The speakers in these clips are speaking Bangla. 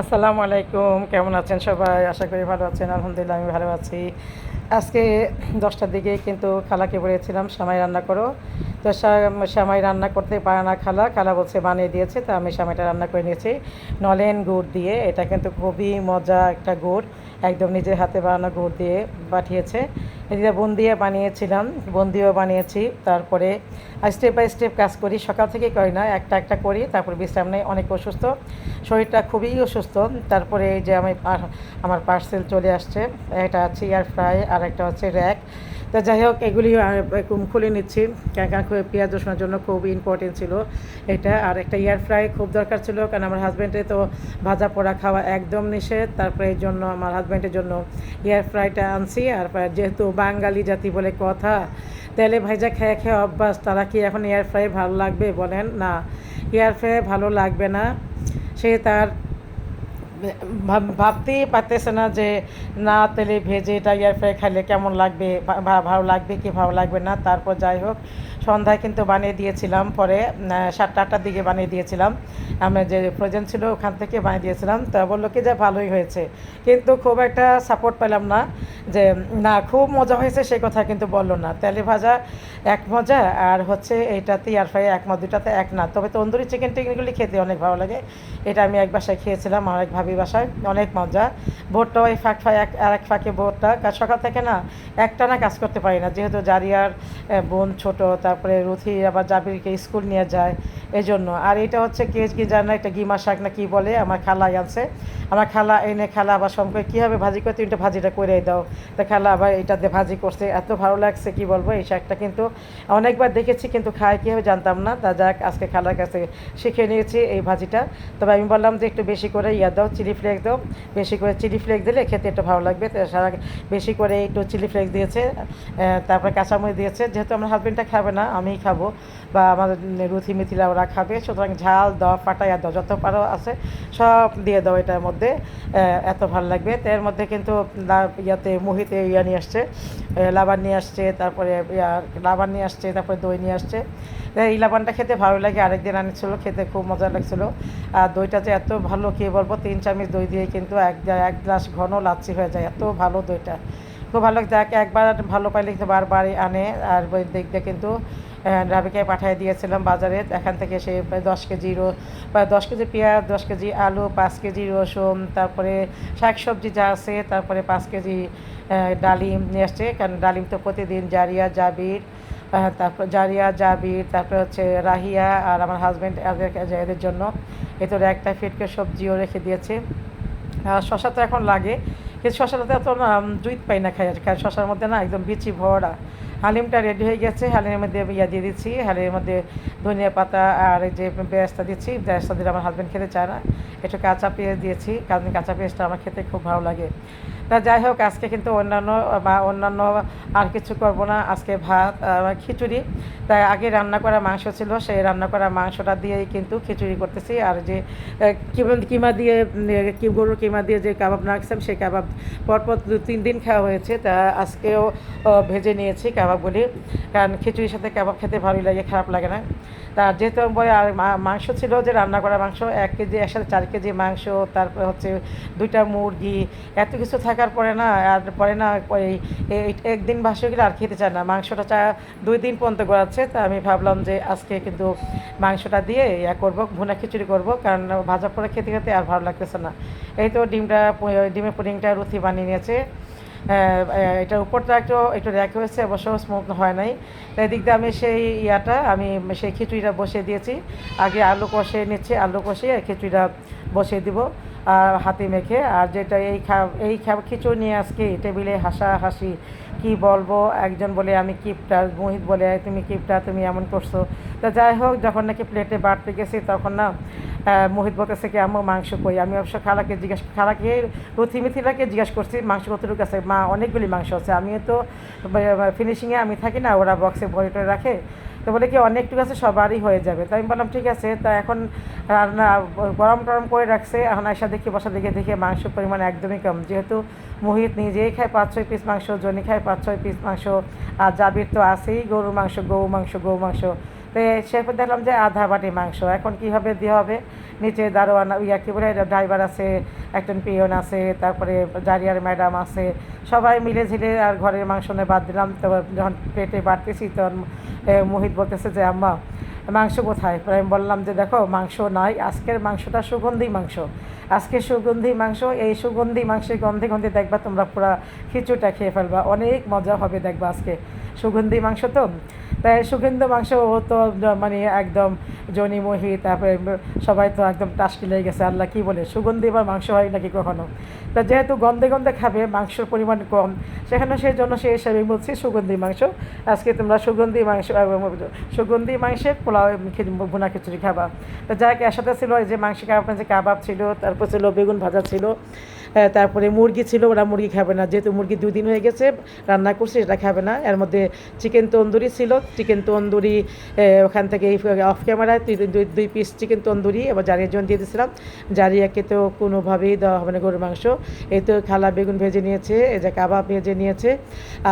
আসসালামু আলাইকুম, কেমন আছেন সবাই? আশা করি ভালো আছেন, আলহামদুলিল্লাহ আমি ভালো আছি। আজকে দশটার দিকে কিন্তু খালাকে বলেছিলাম সামাই রান্না করো। তো সামাই রান্না করতে পারে না খালা খালা বলছে বানিয়ে দিয়েছে, তো আমি সামাইটা রান্না করে নিয়েছি। নলেন গুড় দিয়ে, এটা কিন্তু খুবই মজা একটা গুড়, একদম নিজের হাতে বানানো গুড় দিয়ে পাঠিয়েছে। এদিকে বন্দিয়া বানিয়েছিলাম বন্দিও বানিয়েছি। তারপরে স্টেপ বাই স্টেপ কাজ করি, সকাল থেকে করি না, একটা একটা করি, তারপর বিশ্রাম নেই, অনেক অসুস্থ। শরীরটা খুবই অসুস্থ। তারপরে এই যে আমি আমার পার্সেল চলে আসছে একটা আছে এয়ার ফ্রাই আর একটা হচ্ছে র্যাক তো যাই হোক, এগুলি খুলে নিচ্ছি। কারণ পেঁয়াজ রসুনের জন্য খুব ইম্পর্টেন্ট ছিল এটা। আর একটা এয়ার ফ্রাই খুব দরকার ছিল, কারণ আমার হাজব্যান্ডে তো ভাজা পোড়া খাওয়া একদম নিষেধ। তারপরে এই জন্য আমার হাজব্যান্ডের জন্য এয়ার ফ্রাইটা আনছি। আর যেহেতু বাঙালি জাতি বলে কথা তেলে ভাজা খেয়ে খেয়ে অভ্যাস, তারা কি এখন এয়ার ফ্রাই ভালো লাগবে বলেন? না এয়ার ফ্রাই ভালো লাগবে না। সে তার ভাবতেই পারতেছে না যে, না তেলে ভেজে এটা ইয়ার ফ্রাই খাইলে কেমন লাগবে ভালো লাগবে কি ভালো লাগবে না, তারপর যাই হোক সন্ধ্যায় কিন্তু বানিয়ে দিয়েছিলাম, পরে সাতটা আটটার দিকে বানিয়ে দিয়েছিলাম। আমরা যে প্রয়োজন ছিল ওখান থেকে বানিয়ে দিয়েছিলাম। তা বলল কি যে ভালোই হয়েছে। কিন্তু খুব একটা সাপোর্ট পেলাম না যে, না, খুব মজা হয়েছে সেই কথা কিন্তু বলল না। তেলে ভাজা এক মজা, আর হচ্ছে এইটাতে এয়ার ফ্রাই এক মজা দুটাতে এক না। তবে তন্দুরি চিকেন টিকেনগুলি খেতে অনেক ভালো লাগে। এটা আমি এক বাসায় খেয়েছিলাম, আমার এক ভাবি বাসায়। অনেক মজা। ভোটটাও এই ফাঁক ফাঁক, এক আর এক ফাঁকে কাজ সকাল থেকে না একটা না কাজ করতে পারি না। যেহেতু জারিয়ার বোন ছোট তারপরে রুথি আবার জাবিরকে স্কুল নিয়ে যায় এই জন্য আর এটা হচ্ছে কে কি জানে একটা গিমা শাক না কি বলে, আমার খালাই আনছে। আমার খালা এনে খালা আবার সম্পর্কে কীভাবে ভাজি করে? তিনটা ভাজিটা করে দাও। তা খালা আবার এটাতে ভাজি করছে। এত ভালো লাগছে, কি বলব? এই শাকটা কিন্তু অনেকবার দেখেছি, কিন্তু খায় কীভাবে জানতাম না। তা যাক, আজকে খালার কাছে শিখে নিয়েছি এই ভাজিটা। তবে আমি বললাম যে একটু বেশি করে ইয়া দাও, চিলি ফ্লেক্স দাও। বেশি করে চিলি ফ্লেক্স দিলে খেতে একটু ভালো লাগবে। সারা বেশি করে একটু চিলি ফ্লেক্স দিয়েছে তারপরে কাঁচামরিচ দিয়েছে। যেহেতু আমার হাজব্যান্ডটা খাবে না আমিই খাব বা আমার রুথি মিথিলা ওরা খাবে। সুতরাং ঝাল দাও ফাটাইয়া দাও যত পারো আছে সব দিয়ে দাও এটার মধ্যে এত ভালো লাগবে। এর মধ্যে কিন্তু ইয়াতে মুহিতে ইয়া নিয়ে আসছে লাবান নিয়ে আসছে, তারপরে লাবান নিয়ে আসছে, তারপরে দই নিয়ে আসছে। এই লাবানটা খেতে ভালো লাগে, আরেকদিন আনিছিল, খেতে খুব মজা লাগছিল। আর দইটা যে এত ভালো, কী বলব, তিন চামচ দই দিয়ে কিন্তু এক এক গ্লাস ঘন লাচ্ছি হয়ে যায়, এত ভালো দইটা। খুব ভালো যাকে একবার ভালো পাইলে কিন্তু বারবারই আনে আর দিয়ে কিন্তু আহ, রাবিকায় পাঠিয়ে দিয়েছিলাম বাজারে এখান থেকে সে দশ কেজি রো দশ কেজি পেঁয়াজ দশ কেজি আলু পাঁচ কেজি রসুন তারপরে শাক সবজি যা আছে তারপরে পাঁচ কেজি ডালিম নিয়ে আসছে কারণ ডালিম তো প্রতিদিন জারিয়া জাবির তারপর জারিয়া জাবির তারপরে হচ্ছে রাহিয়া আর আমার হাজব্যান্ড এদের জন্য। এদের একটা ফিটকে সবজিও রেখে দিয়েছে। শশা তো এখন লাগে কিন্তু শশাটাতে এত জুইত পাই না খাই খাই শশার মধ্যে না একদম বিচি ভরা। হালিমটা রেডি হয়ে গেছে, হালিমের মধ্যে ইয়া দিয়ে দিচ্ছি, হালিমের মধ্যে ধনিয়া পাতা আর এই যে বেরেস্তা দিচ্ছি বেরেস্তা দিলে আমার হাজব্যান্ড খেতে চায় না। একটু কাঁচা পেঁয়াজ দিয়েছি, কারণ কাঁচা পেঁয়াজটা আমার খেতে খুব ভালো লাগে। তা যাই হোক, আজকে কিন্তু অন্যান্য, বা অন্যান্য আর কিছু করব না। আজকে ভাত খিচুড়ি। তাই আগে রান্না করা মাংস ছিল, সেই রান্না করা মাংসটা দিয়েই কিন্তু খিচুড়ি করতেছি। আর যে কিমা- দিয়ে গরুর কিমা দিয়ে যে কাবাব রাখছিলাম সেই কাবাব পরপর দু, তিন দিন খাওয়া হয়েছে। তা আজকেও ভেজে নিয়েছি কাবাবগুলি। কারণ খিচুড়ির সাথে কাবাব খেতে ভালোই লাগে, খারাপ লাগে না। তা যেহেতু বলে আর মাংস ছিল যে রান্না করা মাংস, এক কেজি, একসাথে চার কেজি মাংস, তারপরে হচ্ছে দুইটা মুরগি, এত কিছু থাকার পরে না, আর পরে না ওই একদিন বাসে গেলে আর খেতে চায় না। মাংসটা চা, দুই দিন পর্যন্ত গড়াচ্ছে, তা আমি ভাবলাম যে আজকে কিন্তু মাংসটা দিয়ে ইয়া করব, ভুনা খিচুড়ি করব, কারণ ভাজা পরে খেতে খেতে আর ভালো লাগতেছে না। এই তো ডিমটা, ডিমের পুডিংটা রুথি বানিয়ে নিয়েছে। এটার উপরটা একটু একটু র্যাক হয়েছে, অবশ্য স্মোক হয় নাই। তাই দিক দিয়ে আমি সেই ইয়াটা, আমি সেই খিচুড়িটা বসিয়ে দিয়েছি। আগে আলু কষিয়ে নিচ্ছি, আলু কষিয়ে খিচুড়িটা বসিয়ে দিব। আর হাতে মেখে, আর যেটা এই খা, এই খিচুড়ি নিয়ে আজকে টেবিলে হাসা হাসি কি বলব? একজন বলে, আমি কিপটা মোহিত বলে তুমি কিপটা, তুমি এমন করছ। তা যাই হোক, যখন নাকি প্লেটে বাড়তে গেছি, তখন না মোহিত বলতেছে কি আমার মাংস কই? আমি অবশ্য খালাকে জিজ্ঞেস, খালাকে রথি মিথিলাকে জিজ্ঞেস করছি, মাংস কতটুকু আছে? মা, অনেকগুলি মাংস আছে। আমিও তো ফিনিশিংয়ে আমি থাকি না, ওরা বক্সে ভরে রাখে। তো বলে কি অনেকটুকু আছে, সবারই হয়ে যাবে। তো আমি বললাম, ঠিক আছে। তা এখন রান্না গরম টরম করে রাখছে। এখন আয়সা দেখি বসা দেখে দেখে মাংসের পরিমাণ একদমই কম। যেহেতু মোহিত নিজেই খায় পাঁচ, ছয় পিস মাংস, জনি খায় পাঁচ, ছয় পিস মাংস, আর জাবির তো আছেই, গরুর মাংস, গৌ মাংস গৌ মাংস। তো সেরপর দেখলাম যে আধা বাটি মাংস। এখন কীভাবে দেওয়া হবে? নিচে দারোয়ান, ইয়া কী বলে ড্রাইভার আছে, একজন পিয়ন আছে, তারপরে জারিয়ার ম্যাডাম আছে। সবাই মিলে ঝিলে আর ঘরের মাংস নিয়ে বাদ দিলাম। তো যখন পেটে বাড়তেছি, তখন মোহিত বলতেছে যে, আম্মা, মাংস কোথায়? আমি বললাম যে, দেখো, মাংস নাই। আজকের মাংসটা সুগন্ধি মাংস। আজকে সুগন্ধি মাংস, এই সুগন্ধি মাংসের গন্ধে গন্ধে দেখবা তোমরা পুরা খিচুড়িটা খেয়ে ফেলবা। অনেক মজা হবে দেখবা আজকে। সুগন্ধি মাংস তো? তাই সুগন্ধি মাংস তো মানে একদম জনিমহি তারপরে সবাই তো একদম টাস্কি লেগে গেছে, আল্লাহ কী বলে? সুগন্ধি বা মাংস হয় নাকি কখনো? তা যেহেতু গন্ধে গন্ধে খাবে, মাংসের পরিমাণ কম, সেখানে সেই জন্য সেই হিসাবে বলছি সুগন্ধি মাংস। আজকে তোমরা সুগন্ধি মাংস সুগন্ধি মাংসের পোলাও ভুনা খিচুড়ি খাবা। তা যাক এর সাথে ছিল এই যে মাংস কাবাব যে কাবাব ছিল, তারপর ছিল বেগুন ভাজা ছিল। তারপরে মুরগি ছিল, ওরা মুরগি খাবে না। যেহেতু মুরগি দুদিন হয়ে গেছে, রান্না করছি, সেটা খাবে না। এর মধ্যে চিকেন তন্দুরি ছিল। চিকেন তন্দুরি ওখান থেকে অফ ক্যামেরায় দুই দুই পিস চিকেন তন্দুরি, এবার জারিয়ার জন্য দিয়ে দিয়েছিলাম। জারিয়াকে তো কোনোভাবেই দেওয়া হবে না গরুর মাংস। এই তো খালা বেগুন ভেজে নিয়েছে, এই যে কাবাব ভেজে নিয়েছে।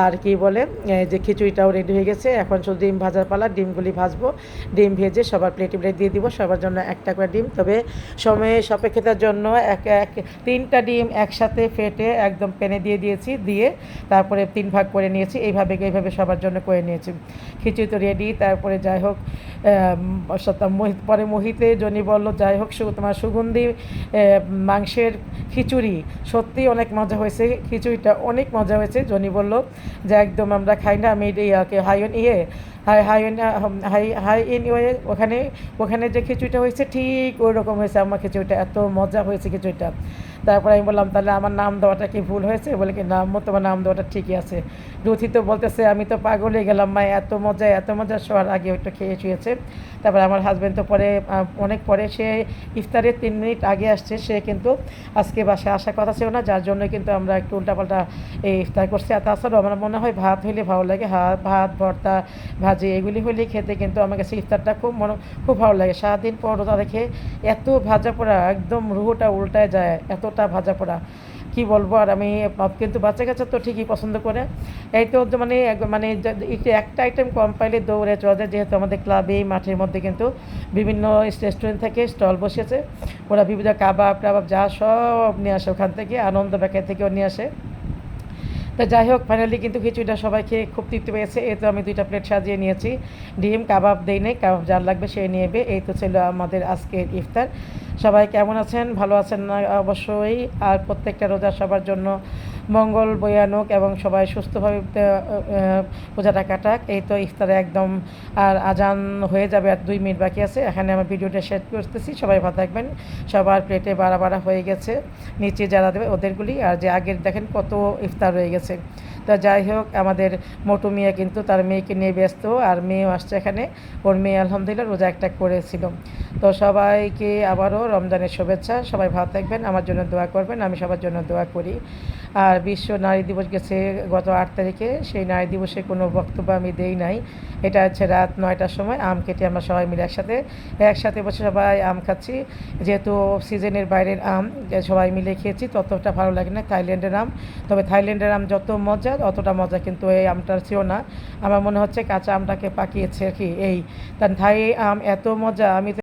আর কি বলে, এই যে খিচুড়িটাও রেডি হয়ে গেছে। এখন শুধু ডিম ভাজার পালা, ডিমগুলি ভাজবো। ডিম ভেজে সবার প্লেটে প্লেট দিয়ে দিব। সবার জন্য একটা করে ডিম। তবে সময়ে সাপেক্ষতার জন্য এক এক, তিনটা ডিম একসাথে ফেটে একদম প্যানে দিয়ে দিয়েছি, দিয়ে তারপরে তিন ভাগ করে নিয়েছি। এইভাবে এইভাবে সবার জন্য করে নিয়েছি। খিচুড়ি তো রেডি তারপরে যাই হোক মোহিত, পরে মোহিতে জনি বলল, যাই হোক তোমার সুগন্ধি মাংসের খিচুড়ি। সত্যি অনেক মজা হয়েছে, খিচুড়িটা অনেক মজা হয়েছে, জনি বলল, যে একদম আমরা খাই না, আমি ইয়াকে হাইন ইয়ে হাই হাই হাই হাই ইন ওয়ে ওখানে ওখানে যে খিচুড়িটা হয়েছে, ঠিক ওই রকম হয়েছে, আমার খিচুড়িটা, এত মজা হয়েছে খিচুড়িটা। তারপরে আমি বললাম, তাহলে আমার নাম দেওয়াটা কি ভুল হয়েছে? বলে কি নাম তোমার নাম দেওয়াটা ঠিকই আছে। রুথি তো বলতেছে, আমি তো পাগল গেলাম, মা, এত মজা এত মজা শোয়ার আগে ওইটা খেয়ে শুয়েছে। তারপরে আমার হাজব্যান্ড তো পরে অনেক পরে সে ইফতারের তিন মিনিট আগে আসছে, সে কিন্তু আজকে বাসায় আসার কথা ছিল না, যার জন্য কিন্তু আমরা একটু উল্টাপাল্টা এই ইফতার করছি। আর তাছাড়াও আমার মনে হয় ভাত হইলে ভালো লাগে ভাত, ভর্তা, ভাজি, এগুলি হলে খেতে কিন্তু আমার কাছে ইফতারটা খুব মনে, খুব ভালো লাগে। সারাদিন পর রোজা রেখে এত ভাজা পোড়া একদম রুহটা উল্টায় যায় এতটা ভাজা পোড়া, কি বলব? আর আমি, কিন্তু বাচ্চা কাচ্চা তো ঠিকই পছন্দ করে। এই তো মানে মানে একটা আইটেম কম পাইলে দৌড়ে চলে যায়, যেহেতু আমাদের ক্লাবে মাঠের মধ্যে কিন্তু বিভিন্ন রেস্টুরেন্ট থেকে স্টল বসেছে ওরা বিভিন্ন কাবাব, টাবাব যা সব নিয়ে আসে ওখান থেকে, আনন্দ ব্যাকের থেকেও নিয়ে আসে। তা যাই হোক ফাইনালি কিন্তু খিচুড়িটা সবাই খেয়ে খুব তৃপ্তি পেয়েছে। এই তো আমি দুইটা প্লেট সাজিয়ে নিয়েছি। ডিম, কাবাব দেই নেই, কাবাব যার লাগবে সে নিয়ে এই তো ছিল আমাদের আজকের ইফতার। সবাই কেমন আছেন? ভালো আছেন না? অবশ্যই। আর প্রত্যেকটা রোজা সবার জন্য মঙ্গল বয়ানুক এবং সবাই সুস্থভাবে রোজাটা কাটাক। এই তো ইফতারে একদম আর আজান হয়ে যাবে আর দুই মিনিট বাকি আছে। এখানে আমার ভিডিওটা শেয়ার করতেছি। সবাই ভালো থাকবেন। সবার প্লেটে বাড়া বাড়া হয়ে গেছে। নিচে যারা দেবে ওদেরগুলি। আর যে আগের দেখেন কত ইফতার রয়ে গেছে। তা যাই হোক, আমাদের মোটু মিয়া কিন্তু তার মেয়েকে নিয়ে ব্যস্ত আর মেয়েও আসছে এখানে। ওর মেয়ে আলহামদুলিল্লাহ রোজা একটা করেছিল। তো সবাইকে আবারও রমজানের শুভেচ্ছা। সবাই ভালো থাকবেন। আমার জন্য দোয়া করবেন। আমি সবার জন্য দোয়া করি। আর বিশ্ব নারী দিবস গেছে গত আট তারিখে। সেই নারী দিবসে কোনো বক্তব্য আমি দেই নাই। এটা হচ্ছে রাত নয়টার সময় আম কেটে আমরা সবাই মিলে একসাথে একসাথে বসে সবাই আম খাচ্ছি। যেহেতু সিজনের বাইরের আম সবাই মিলে খেয়েছি, ততটা ভালো লাগে না থাইল্যান্ডের আম। তবে থাইল্যান্ডের আম যত মজা অতটা মজা কিন্তু এই আমটার ছিল না। আমার মনে হচ্ছে কাঁচা আমটাকে পাকিয়েছে আর কি এই। তার থাই আম এত মজা, আমি